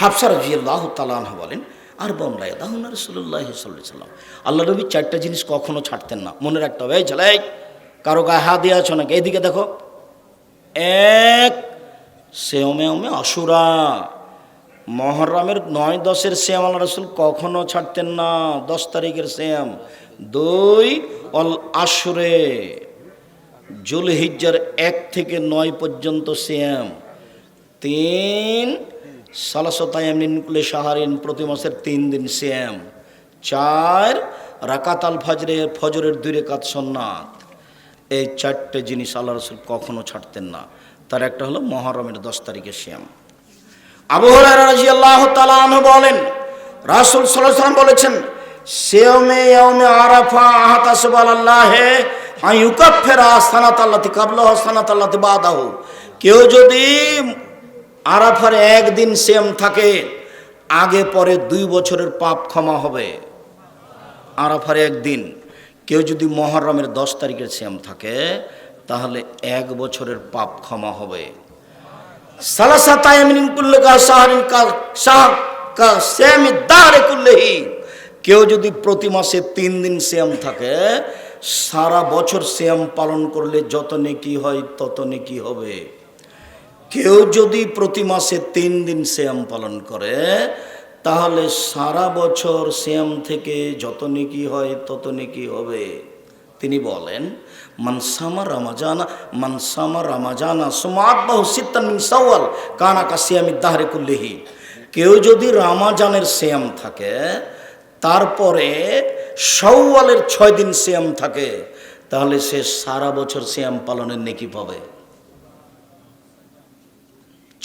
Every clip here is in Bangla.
হাফসা রাজি আল্লাহ তালাহ বলেন আর বমলাই দাহুন রসুল্লাহ সাল্লাম। আল্লাহ নবী চারটা জিনিস কখনো ছাড়তেন না। মনে রাখতে হবে, এই ছেলে কারও গায়ে হাত দিয়ে আছো নাকি? এইদিকে দেখো। এক, সেওমে ওমে অসুরা মহরমের নয় দশের শ্যাম আল্লাহ রসুল কখনো ছাড়তেন না। দশ তারিখের শ্যাম দুই, অল আশুরে। জুলহিজ্জার এক থেকে নয় পর্যন্ত শ্যাম তিন সালাসতায়ামিনকুলে সাহারিন প্রতি মাসের তিন দিন শ্যাম চার রাকাত আল ফজরের ফজরের দুই রেকাত সন্ন্যাত। এই চারটে জিনিস আল্লাহ রসুল কখনো ছাড়তেন না। তার একটা হলো মহরমের দশ তারিখের শ্যাম আবু হুরায়রা রাদিয়াল্লাহু তাআলা আনহু বলেন, রাসূল ওয়াসাল্লাম বলেছেন, সিয়ামে ইয়াউমে আরাফা আহতাসবাল্লাহে আইয়ুকাফিরা সানাত আল্লাতি কাবলাহু সানাত আল্লাতি বাদাহু। কেউ যদি আরাফার একদিন সেম থাকে, আগে পরে দুই বছরের পাপ ক্ষমা হবে। আরাফার একদিন, কেউ যদি মহরমের দশ তারিখের সেম থাকে, তাহলে এক বছরের পাপ ক্ষমা হবে। কা কা কেউ যদি প্রতি মাসে তিন দিন শ্যাম থাকে, সারা বছর শ্যাম পালন করলে যত নেকি হয় তত নেকি হবে। কেউ যদি প্রতি মাসে তিন দিন শ্যাম পালন করে, তাহলে সারা বছর শ্যাম থেকে যত নেকি হয় তত নেকি হবে। তিনি বলেন মানসামা রামাজানা মানসামা রামাজানা সুমাতবাহু সিত্তান সাওয়াল কানা কাসিয়ামি দাহরে কুল্লিহি। কেউ যদি রামাজানের শ্যাম থাকে, তারপরে সওয়ালের ছয় দিন শ্যাম থাকে, তাহলে সে সারা বছর শ্যাম পালনের নেকি পাবে।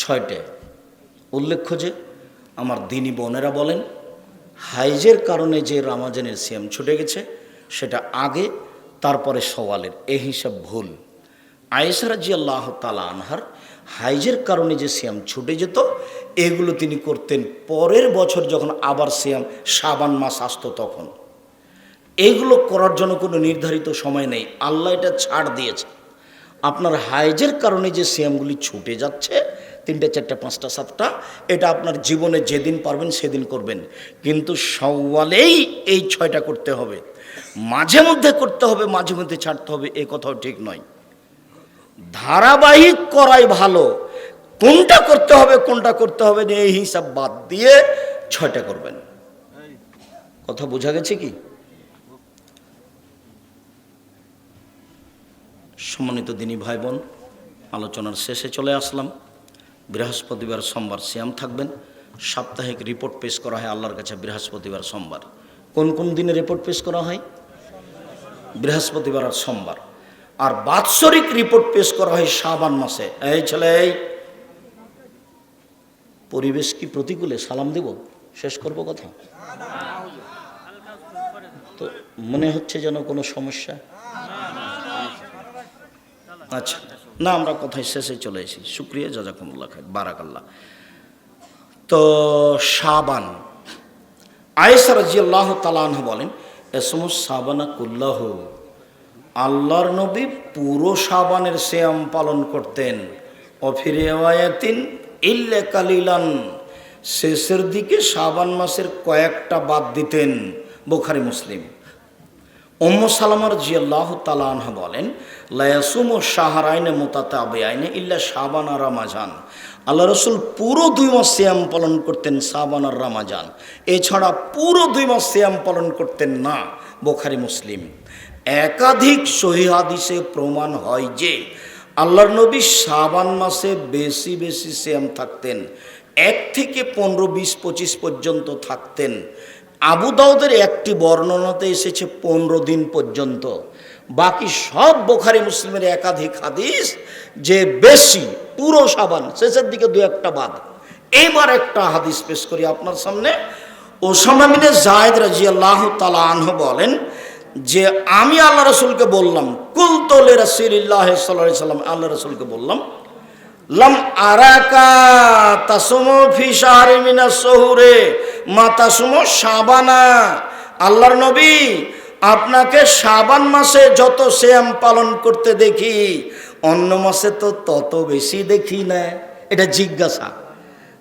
ছয়টে উল্লেখ্য যে, আমার দিনী বোনেরা বলেন, হাইজের কারণে যে রামাজানের সিয়াম ছুটে গেছে, সেটা আগে, তারপরে সওয়ালের। এই হিসাব ভুল। আয়েসারা জি আল্লাহ তালা আনহার হাইজের কারণে যে সিয়াম ছুটে যেত, এগুলো তিনি করতেন পরের বছর যখন আবার সিয়াম সাবান মাস আসতো তখন। এগুলো করার জন্য কোনো নির্ধারিত সময় নেই। আল্লাহ এটা ছাড় দিয়েছে। আপনার হাইজের কারণে যে সিয়ামগুলি ছুটে যাচ্ছে তিনটে, চারটে, পাঁচটা, সাতটা, এটা আপনার জীবনে যেদিন পারবেন সেদিন করবেন। কিন্তু সওয়ালেই এই ছয়টা করতে হবে। মাঝে মধ্যে করতে হবে, মাঝে মধ্যে ছাড়তে হবে, এ কথাও ঠিক নয়। ধারাবাহিক করাই ভালো। কোনটা করতে হবে, কোনটা করতে হবে এই হিসাব বাদ দিয়ে ছয়টা করবেন। কথা বোঝা গেছে কি? সম্মানিত দিনী ভাই বোন, আলোচনার শেষে চলে আসলাম। বৃহস্পতিবার সোমবার শ্যাম থাকবেন। সাপ্তাহিক রিপোর্ট পেশ করা হয় আল্লাহর কাছে বৃহস্পতিবার সোমবার। কোন কোন দিনে রিপোর্ট পেশ করা হয়? বৃহস্পতিবার আর সোমবার। আর বাৎসরিক রিপোর্ট পেশ করা হয় শাবান মাসে। এই ছেলে পরিবেশ কি প্রতিকূলে? সালাম দেব? শেষ করব কথা? তো মনে হচ্ছে যেন কোনো সমস্যা? আচ্ছা। না, আমরা কথায় শেষে চলে এসেছি। শুক্রিয়া, জাজাকুমুল্লাহ খাই বারাকাল্লাহ। তো সাবান আয়েসা রাজিয়াল্লাহ তালাহ বলেন এসম সাবানা কুল্লাহ, আল্লাহর নবী পুরো সাবানের শ্যাম পালন করতেন। অফিরে ওয়ায়াতিন ইল্লে কালিলান, শেষের দিকে সাবান মাসের কয়েকটা বাদ দিতেন। বোখারি, মুসলিম। উম্ম সালামার জিয়াল্লাহ তালানহা বলেন লায়াসুম ও সাহারাইনে মোতাতে আবে আইনে ইল্লা সাবান আর রামাজান। আল্লাহ রসুল পুরো দুই মাস শ্যাম পালন করতেন সাবান আর রামাজান। এছাড়া পুরো দুই মাস শ্যাম পালন করতেন না, বোখারি, মুসলিম। একাধিক সহি হাদিসে প্রমাণ হয় যে, আল্লাহর নবী সাবান মাসে বেশি বেশি শ্যাম থাকতেন, এক থেকে পনেরো, বিশ, পঁচিশ পর্যন্ত থাকতেন। আবু দাউদের একটি বর্ণনাতে এসেছে পনেরো দিন পর্যন্ত। বাকি সব বোখারি মুসলিমের একাধিক হাদিস যে বেশি, পুরো সাবান, শেষের দিকে দু একটা বাদ। এইবার একটা হাদিস পেশ করি আপনার সামনে। ওসামামিনে জায়দ রাজি আল্লাহ বলেন যে, আমি আল্লাহ রসুলকে বললাম কুল তোলে রসিল্লাহ সাল্লাম, আল্লাহ রসুলকে বললাম লাম আরাকা তাসমো ফি শাহরি শহুরে মা তাসমো সাবানা আল্লাহর নবী, আপনাকে সাবান মাসে যত শ্যাম পালন করতে দেখি, অন্য মাসে তো তত বেশি দেখি না। এটা জিজ্ঞাসা।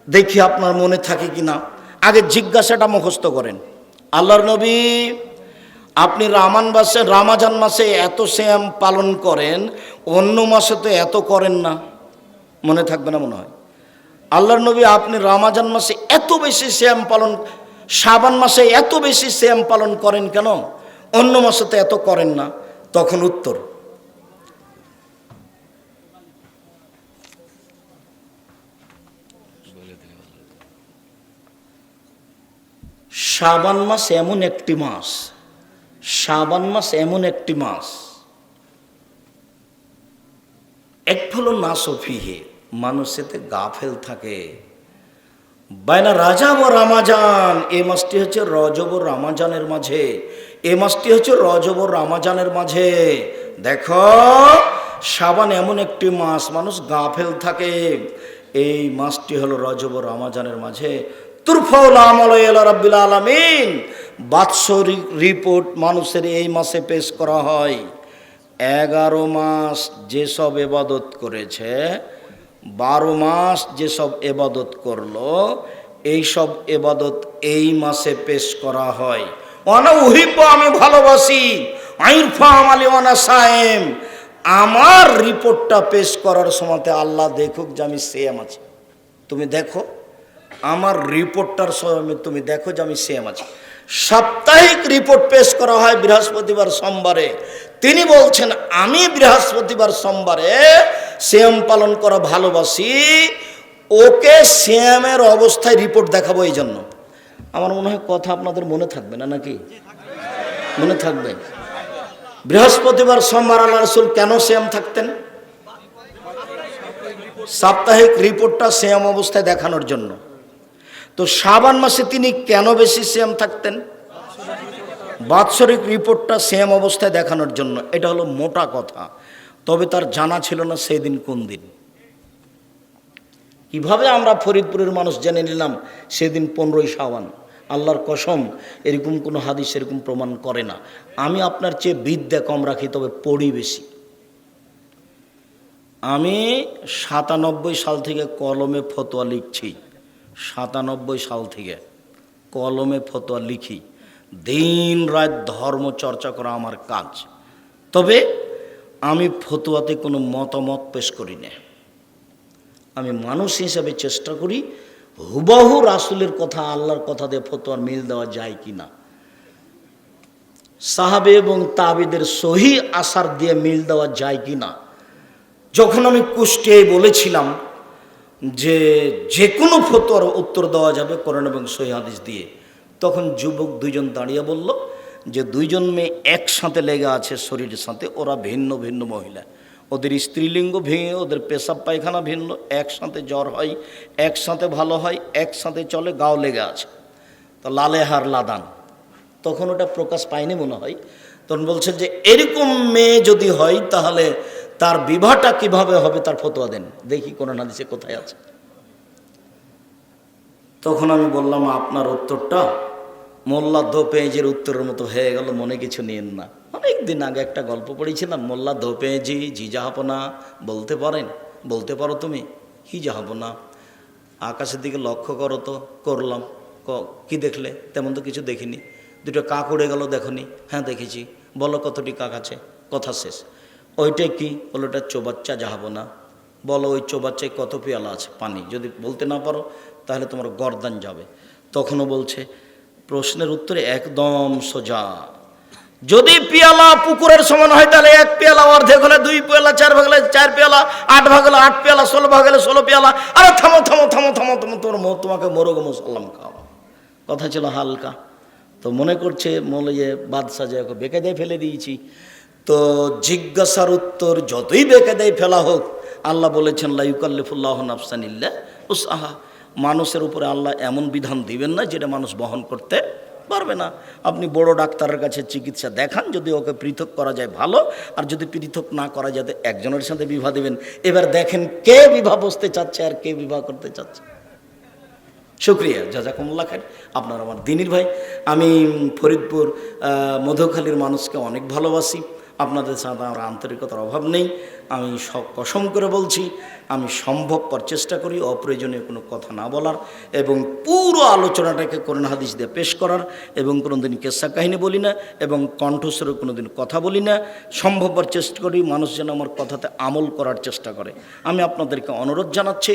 দেখি আপনার মনে থাকে কি না? আগে জিজ্ঞাসাটা মুখস্থ করেন। আল্লাহর নবী, আপনি রামান মাসে, রামাজান মাসে এত শ্যাম পালন করেন, অন্য মাসে তো এত করেন না। মনে থাকবে না মনে হয়। আল্লাহর নবী আপনি রামাজান মাসে এত বেশি শ্যাম পালন, শাবান মাসে এত বেশি শ্যাম পালন করেন কেন? অন্য মাসে তো এত করেন না, তখন উত্তর। শাবান মাস এমন একটি মাস, শাবান মাস এমন একটি মাস। এক হলো নাসফিহে মানুষ এতে গাফেল থাকে। বাইনা রাজা ও রামাজান এই মাসটি হচ্ছে রজব রামাজানের মাঝে। এ মাসটি হচ্ছে রজব রামাজানের মাঝে। দেখো, সাবান এমন একটি মাস, মানুষ গাফেল থাকে। এই মাসটি হলো রজব রামাজানের মাঝে। তুরফাউল আমল রব্বিল আলমিন। বাৎসরিক রিপোর্ট মানুষের এই মাসে পেশ করা হয়। এগারো মাস যেসব এবাদত করেছে বারো মাস যেসব এবাদত করল এই সব এবাদত এই মাসে পেশ করা হয়। অনা উহিব আমি ভালোবাসি। আমার রিপোর্টটা পেশ করার সময়তে আল্লাহ দেখুক যে আমি সেম আছি। তুমি দেখো, আমার রিপোর্টটার সময় তুমি দেখো যে আমি সেম আছি। সাপ্তাহিক রিপোর্ট পেশ করা হয় বৃহস্পতিবার সোমবারে। তিনি বলছেন, আমি বৃহস্পতিবার সোমবারে শ্যাম পালন করা ভালোবাসি, ওকে শ্যামের অবস্থায় রিপোর্ট দেখাবো এই জন্য আমার মনে হয় কথা আপনাদের মনে থাকবে না নাকি? মনে থাকবে। বৃহস্পতিবার সোমবার আল্লাহ রসুল কেন শ্যাম থাকতেন? সাপ্তাহিক রিপোর্টটা শ্যাম অবস্থায় দেখানোর জন্য। তো শাবান মাসে তিনি কেন বেশি শ্যাম থাকতেন? বাৎসরিক রিপোর্টটা সেম অবস্থায় দেখানোর জন্য। এটা হলো মোটা কথা। তবে তার জানা ছিল না সেই দিন কোন দিন। কীভাবে আমরা ফরিদপুরের মানুষ জেনে নিলাম সেদিন পনেরোই শাওয়ান আল্লাহর কসম, এরকম কোনো হাদিস এরকম প্রমাণ করে না। আমি আপনার চেয়ে বিদ্যা কম রাখি, তবে পড়ি বেশি। আমি সাতানব্বই সাল থেকে কলমে ফতোয়া লিখছি। সাতানব্বই সাল থেকে কলমে ফতোয়া লিখি। দিন রাত ধর্ম চর্চা করা আমার কাজ। তবে আমি ফতুয়াতে কোনো মতামত পেশ করি না। আমি মানুষ হিসাবে চেষ্টা করি, হুবাহু রাসুলের কথা, আল্লাহর কথা দিয়ে ফতোয়ার মিল দেওয়া যায় কি না। সাহাবে এবং তাবিদের সহি আসার দিয়ে মিল দেওয়া যায় কি না। যখন আমি কুষ্টিয়ায় বলেছিলাম যে যে কোনো ফতোয়ার উত্তর দেওয়া যাবে কোরআন এবং সহি হাদিস দিয়ে, তখন যুবক দুইজন দাঁড়িয়ে বলল যে দুইজন মেয়ে একসাথে লেগে আছে শরীরের সাথে, ওরা ভিন্ন ভিন্ন মহিলা। ওদের স্ত্রীলিঙ্গ ভেঙে, ওদের পেশাব পায়খানা ভিন্ন, একসাথে জ্বর হয়, একসাথে ভালো হয়, একসাথে চলে, গাও লেগে আছে। তো লালেহার লাদান। তখন ওটা প্রকাশ পায়নি মনে হয়। তখন বলছে যে, এরকম মেয়ে যদি হয়, তাহলে তার বিবাহটা কীভাবে হবে তার ফতোয়া দেন? দেখি কোন হাদিসে কোথায় আছে। তখন আমি বললাম, আপনার উত্তরটা মোল্লা দো পেঁজের উত্তরের মতো হয়ে গেল, মনে কিছু নিন না। অনেক দিন আগে একটা গল্প পড়েছিলাম, মোল্লা দো পেঁজি জি যাহাপনা বলতে পারেন, বলতে পারো তুমি, কি যাহাপনা আকাশের দিকে লক্ষ্য করো তো, করলাম, ক- কি দেখলে? তেমন তো কিছু দেখিনি। দুটো কাক উড়ে গেল দেখনি হ্যাঁ দেখেছি। বলো কতটি কাক আছে? কথা শেষ। ওইটাই কি? বলো ওটা চোবাচ্চা যাহাবো না বলো ওই চোবাচ্চায় কত পেয়ালা আছে? পানি। যদি বলতে না পারো, তাহলে তোমার গরদান যাবে। তখনও বলছে প্রশ্নের উত্তরে একদম সোজা। যদি পেয়ালা পুকুরের সমান হয় তাহলে এক পেয়ালা অর্ধেক হলে দুই পেয়ালা, চার ভাগ হলে চার পেয়ালা, আট ভাগ হলে আট পেয়ালা, ষোলো ভাগ হলে ষোলো পেয়ালা। আরে থামো থামো থামো থামো থামো তোমার তোমাকে মোরগ মুসাল্লাম খাওয়া কথা ছিল হালকা। তো মনে করছে মনে যে বাদশাহ যে ওকে বেকায়দায় ফেলে দিয়েছি। তো জিজ্ঞাসার উত্তর, যতই বেকায়দায় ফেলা হোক, আল্লাহ বলেছেন লাইকাল্লিফুল্লাহ নাফসানিল্লা উসাহা মানুষের উপরে আল্লাহ এমন বিধান দিবেন না যেটা মানুষ বহন করতে পারবে না। আপনি বড় ডাক্তারের কাছে চিকিৎসা দেখান, যদি ওকে পৃথক করা যায় ভালো, আর যদি পৃথক না করা যায় একজনের সাথে বিবাহ দেবেন। এবার দেখেন কে বিবাহ বসতে চাচ্ছে আর কে বিবাহ করতে চাচ্ছে। শুক্রিয়া, জাজাকুমুল্লাহ খান আপনার আমার দিনীর ভাই। আমি ফরিদপুর মধুখালীর মানুষকে অনেক ভালোবাসি। আপনাদের সাথে আমার আন্তরিকতার অভাব নেই। আমি সব কসম করে বলছি, আমি সম্ভবপর চেষ্টা করি অপ্রয়োজনীয় কোনো কথা না বলার এবং পুরো আলোচনাটাকে কোরআন হাদিস দিয়ে পেশ করার এবং কোনো দিন কেসা কাহিনী বলি না এবং কণ্ঠস্বরে কোনো দিন কথা বলি না। সম্ভবপর চেষ্টা করি মানুষ যেন আমার কথাতে আমল করার চেষ্টা করে। আমি আপনাদেরকে অনুরোধ জানাচ্ছি,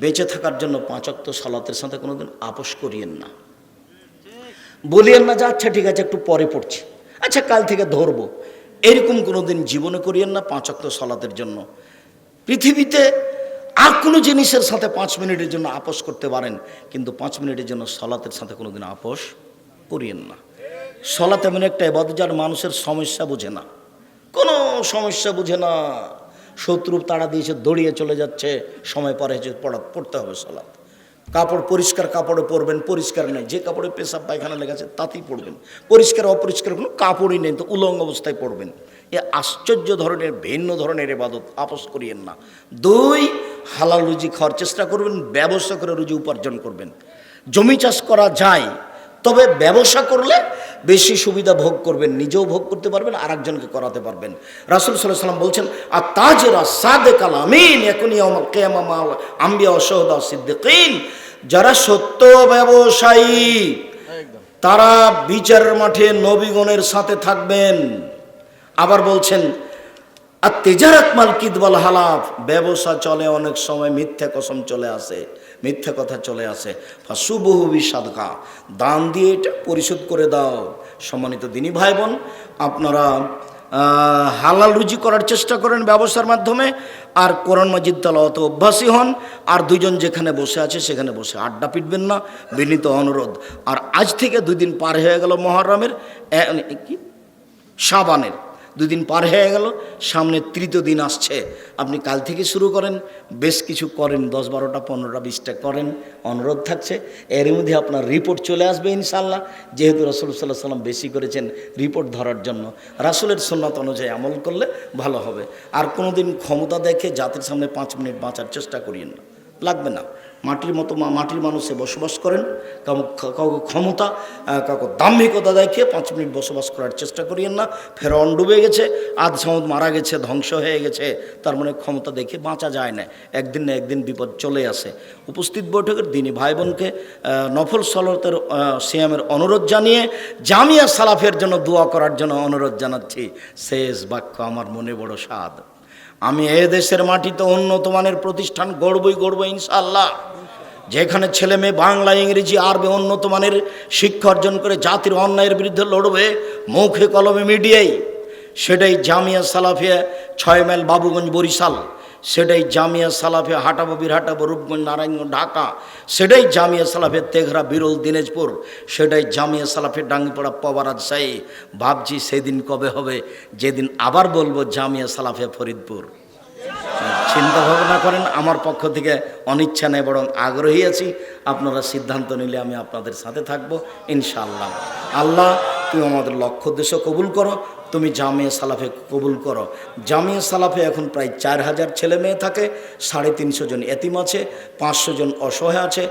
বেঁচে থাকার জন্য পাঁচক্ত সালাতের সাথে কোনো দিন আপোষ করিয়েন না। বলিয়েন না যে আচ্ছা ঠিক আছে, একটু পরে পড়ছি। আচ্ছা কাল থেকে ধরবো। এরকম কোনো দিন জীবনে করিয়েন না পাঁচ অক্ত সলাতের জন্য। পৃথিবীতে আর কোনো জিনিসের সাথে পাঁচ মিনিটের জন্য আপোষ করতে পারেন, কিন্তু পাঁচ মিনিটের জন্য সলাতের সাথে কোনো দিন আপোষ করিয়েন না। সলাত এমন একটা এবাদ যার মানুষের সমস্যা বোঝে না। কোনো সমস্যা বুঝে না। শত্রু তাড়া দিয়েছে দড়িয়ে চলে যাচ্ছে, সময় পরে পড়া পড়তে হবে সলাৎ কাপড় পরিষ্কার কাপড়ে পরবেন, পরিষ্কার নেই। যে কাপড়ে পেশাব, পায়খানা লেগেছে, তাতেই পড়বেন পরিষ্কার, অপরিষ্কার কোনো কাপড়ই নেই তো উলঙ্গ অবস্থায় পড়বেন এ আশ্চর্য ধরনের, ভিন্ন ধরনের এবাদত আপোষ করিয়েন না। দুই, হালাল রুজি খাওয়ার চেষ্টা করবেন, ব্যবসা করে রুজি উপার্জন করবেন। জমি চাষ করা যায়, তবে ব্যবসা করলে বেশি সুবিধা ভোগ করবেন নিজেও ভোগ করতে পারবেন আর একজনকে করাতে পারবেন। রাসুল সাল্লাহ সাল্লাম বলছেন আর তাজেরা সাদে কাল আমিন এখনই আমার কেয়ামা মাল আম্বিয়া অসহদা সিদ্দিকিন। যারা সত্য ব্যবসায়ী তারা বিচারের মাঠে নবীগণের সাথে থাকবেন। আবার বলছেন আর তেজারাত মাল কিদবাল হালাফ। ব্যবসা চলে অনেক সময় মিথ্যা কসম চলে আসে। মিথ্যা কথা চলে আসে। ফাসুবহু বিসাদকা দান দিয়ে এটা পরিশোধ করে দাও। সম্মানিত দিনী ভাই বোন আপনারা হালাল রুজি করার চেষ্টা করেন ব্যবসার মাধ্যমে, আর কোরআন মাজিদ তালাওয়াত অভ্যাসী হন, আর দুজন যেখানে বসে আছে সেখানে বসে আড্ডা পিটবেন না, বিনীত অনুরোধ। আর আজ থেকে দুই দিন পার হয়ে গেল মহরমের কি? সাবানের দুই দিন পার হয়ে গেল, সামনে তৃতীয় দিন আসছে। আপনি কাল থেকে শুরু করেন, বেশ কিছু করেন, দশ বারোটা, পনেরোটা, বিশটা করেন, অনুরোধ থাকছে। এর মধ্যে আপনার রিপোর্ট চলে আসবে ইনশাল্লাহ যেহেতু রসুল সাল্লাহ সাল্লাম বেশি করেছেন রিপোর্ট ধরার জন্য। রাসুলের সন্ন্যত অনুযায়ী আমল করলে ভালো হবে। আর কোনো দিন ক্ষমতা দেখে জাতির সামনে পাঁচ মিনিট বাঁচার চেষ্টা করিয়েন না। লাগবে না। মাটির মতো মা- মাটির মানুষে বসবাস করেন। কাউকে ক্ষমতা কাউকে দাম্ভিকতা দেখিয়ে পাঁচ মিনিট বসবাস করার চেষ্টা করিয়েন না। ফেরন ডুবে গেছে আধ সমুদ মারা গেছে, ধ্বংস হয়ে গেছে। তার মানে ক্ষমতা দেখে বাঁচা যায় না। একদিন না একদিন বিপদ চলে আসে। উপস্থিত বৈঠকের দিনই ভাই বোনকে নফল সলতের সিয়ামের অনুরোধ জানিয়ে জামিয়া সালাফের জন্য দোয়া করার জন্য অনুরোধ জানাচ্ছি। শেষ বাক্য আমার মনে বড় স্বাদ। আমি এ দেশের মাটিতে উন্নত মানের প্রতিষ্ঠান গড়বই গড়বো ইনশাল্লাহ যেখানে ছেলে মেয়ে বাংলা, ইংরেজি, আরবে উন্নত মানের শিক্ষা অর্জন করে জাতির অন্যায়ের বিরুদ্ধে লড়বে মুখে কলমে মিডিয়ায় সেটাই জামিয়া সালাফিয়া ছয় মাইল বাবুগঞ্জ বরিশাল। সেটাই জামিয়া সালাফে হাটাবো, বীরহাটাবো, রূপগঞ্জ, নারায়ণগঞ্জ, ঢাকা। সেটাই জামিয়া সালাফের তেঘরা, বিরল, দিনাজপুর। সেটাই জামিয়া সালাফের ডাঙ্গিপাড়া পবারাজ সাই। ভাবছি সেদিন কবে হবে? যেদিন আবার বলব জামিয়া সালাফে ফরিদপুর। চিন্তা ভাবনা করেন, আমার পক্ষ থেকে অনিচ্ছা নেই, বরং আগ্রহী আছি। আপনারা সিদ্ধান্ত নিলে আমি আপনাদের সাথে থাকব, ইনশাআল্লাহ। আল্লাহ, তুমি আমাদের লক্ষ্য উদ্দেশ্য কবুল করো। তুমি জামিয়া সালাফে কবুল করো। জামিয়া সালাফে এখন প্রায় চার হাজার ছেলে মেয়ে থাকে, সাড়ে তিনশো জন এতিম আছে, পাঁচশো জন অসহায় আছে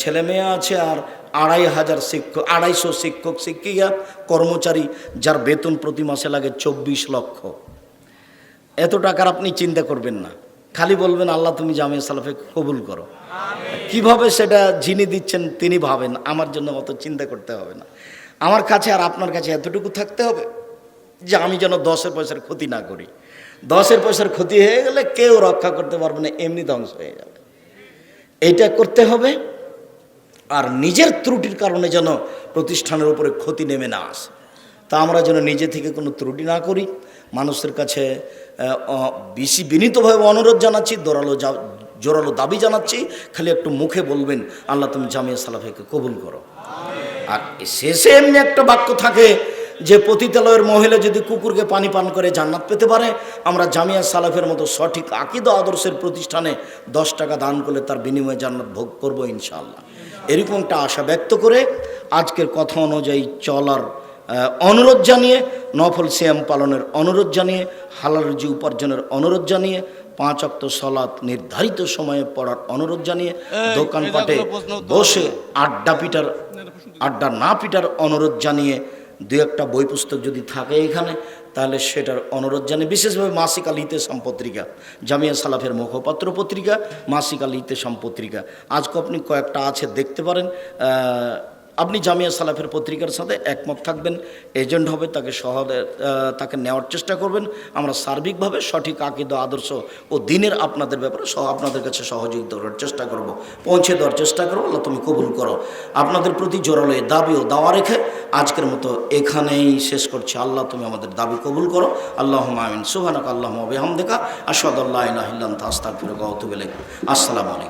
ছেলে মেয়ে আছে আর আড়াই হাজার শিক্ষক, আড়াইশো শিক্ষক, শিক্ষিকা, কর্মচারী, যার বেতন প্রতি মাসে লাগে চব্বিশ লক্ষ। এত টাকার আপনি চিন্তা করবেন না। খালি বলবেন, আল্লাহ, তুমি জামিয়া সালাফে কবুল করো। কীভাবে সেটা যিনি দিচ্ছেন তিনি ভাবেন, আমার জন্য অত চিন্তা করতে হবে না। আমার কাছে আর আপনার কাছে এতটুকু থাকতে হবে? যে আমি যেন দশের পয়সার ক্ষতি না করি। দশের পয়সার ক্ষতি হয়ে গেলে কেউ রক্ষা করতে পারবে না, এমনি ধ্বংস হয়ে যাবে। এইটা করতে হবে, আর নিজের ত্রুটির কারণে যেন প্রতিষ্ঠানের উপরে ক্ষতি নেমে না আসে। তা আমরা যেন নিজে থেকে কোনো ত্রুটি না করি। মানুষের কাছে বেশি বিনীতভাবে অনুরোধ জানাচ্ছি দোরালো জোরালো দাবি জানাচ্ছি। খালি একটু মুখে বলবেন, আল্লাহ তুমি জামিয়া সালাফেকে কবুল করো। আর শেষে এমনি একটা বাক্য থাকে যে পতিতালয়ের মহিলা যদি কুকুরকে পানি পান করে জান্নাত পেতে পারে আমরা জামিয়া সালাফের মতো সঠিক আকিদ আদর্শের প্রতিষ্ঠানে দশ টাকা দান করলে তার বিনিময়ে জান্নাত ভোগ করব ইনশাআল্লাহ। এরকমটা আশা ব্যক্ত করে আজকের কথা অনুযায়ী চলার অনুরোধ জানিয়ে নফল সিয়াম পালনের অনুরোধ জানিয়ে হালাল রুজি উপার্জনের অনুরোধ জানিয়ে পাঁচ অক্ত সলাৎ নির্ধারিত সময়ে পড়ার অনুরোধ জানিয়ে দোকানপাটে বসে আড্ডা পিটার আড্ডা না পিটার অনুরোধ জানিয়ে দু একটা বই পুস্তক যদি থাকে এখানে, তাহলে সেটার অনুরোধ জানে বিশেষভাবে মাসিক আল ইতেসাম পত্রিকা জামিয়া সালাফের মুখপাত্র পত্রিকা, মাসিক আল ইতেসাম পত্রিকা আজকে আপনি কয়েকটা আছে, দেখতে পারেন। আপনি জামিয়া সালাফের পত্রিকার সাথে একমত থাকবেন, এজেন্ট হবে, তাকে সহ তাকে নেওয়ার চেষ্টা করবেন। আমরা সার্বিকভাবে সঠিক আকিদ, আদর্শ ও দিনের আপনাদের ব্যাপারে সহ, আপনাদের কাছে সহযোগিতা করার চেষ্টা করব। পৌঁছে দেওয়ার চেষ্টা করব, আল্লাহ তুমি কবুল করো। আপনাদের প্রতি জোরালো দাবি ও দাওয়া রেখে আজকের মতো এখানেই শেষ করছি। আল্লাহ তুমি আমাদের দাবি কবুল করো। আল্লাহ আমিন। সুহানাক আল্লাহ বেহাম দেখা আসাদ আল্লাহ আস্তাক ফিরক আসসালামু আলাইকুম।